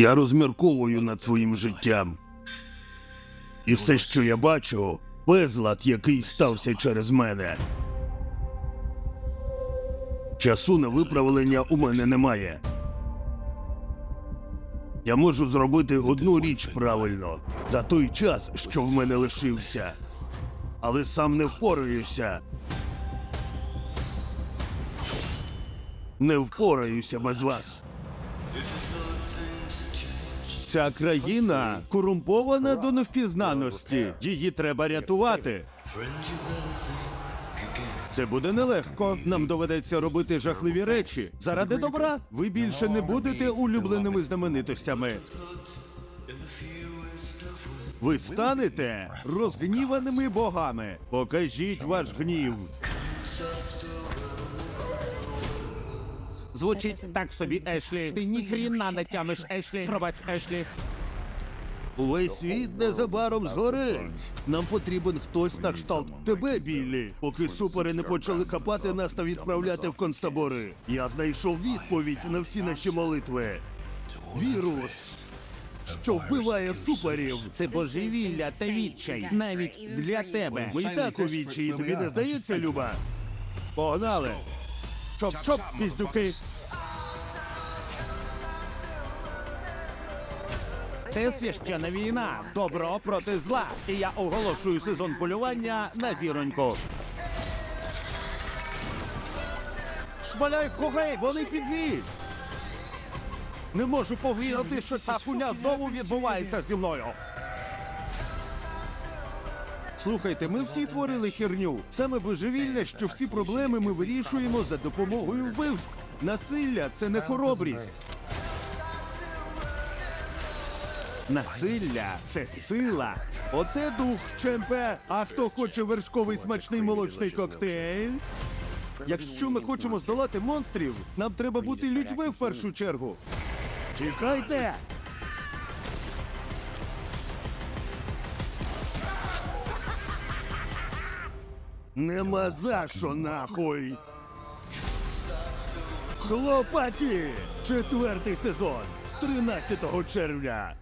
Я розмірковую над своїм життям. І все, що я бачу, безлад, який стався через мене. Часу на виправлення у мене немає. Я можу зробити одну річ правильно за той час, що в мене лишився. Але сам не впораюся. Не впораюся без вас. Ця країна корумпована до невпізнаності. Її треба рятувати. Це буде нелегко. Нам доведеться робити жахливі речі. Заради добра ви більше не будете улюбленими знаменитостями. Ви станете розгніваними богами. Покажіть ваш гнів. Звучить так собі, Ешлі. Ти ніхріна не тямиш, Ешлі. Пробач, Ешлі. Увесь світ незабаром згорить. Нам потрібен хтось на кшталт тебе, Біллі. Поки супери не почали копати нас та відправляти в концтабори. Я знайшов відповідь на всі наші молитви. Вірус, що вбиває суперів. Це божевілля та відчай. Навіть для тебе. Ми і так у вічі, тобі не здається, Люба? Погнали! Чоп-чоп, піздюки! Це священна війна. Добро проти зла. І я оголошую сезон полювання на зіроньку. Шмаляй когей, вони підвіз! Не можу повірити, що ця хуйня знову відбувається зі мною. Слухайте, ми всі творили херню. Саме божевілля, що всі проблеми ми вирішуємо за допомогою вбивств. Насилля це не хоробрість. Насилля це сила. Оце дух чемпе. А хто хоче вершковий смачний молочний коктейль? Якщо ми хочемо здолати монстрів, нам треба бути людьми в першу чергу. Чекайте! Нема за що нахуй. Хлопаті! Четвертий сезон з 13 червня.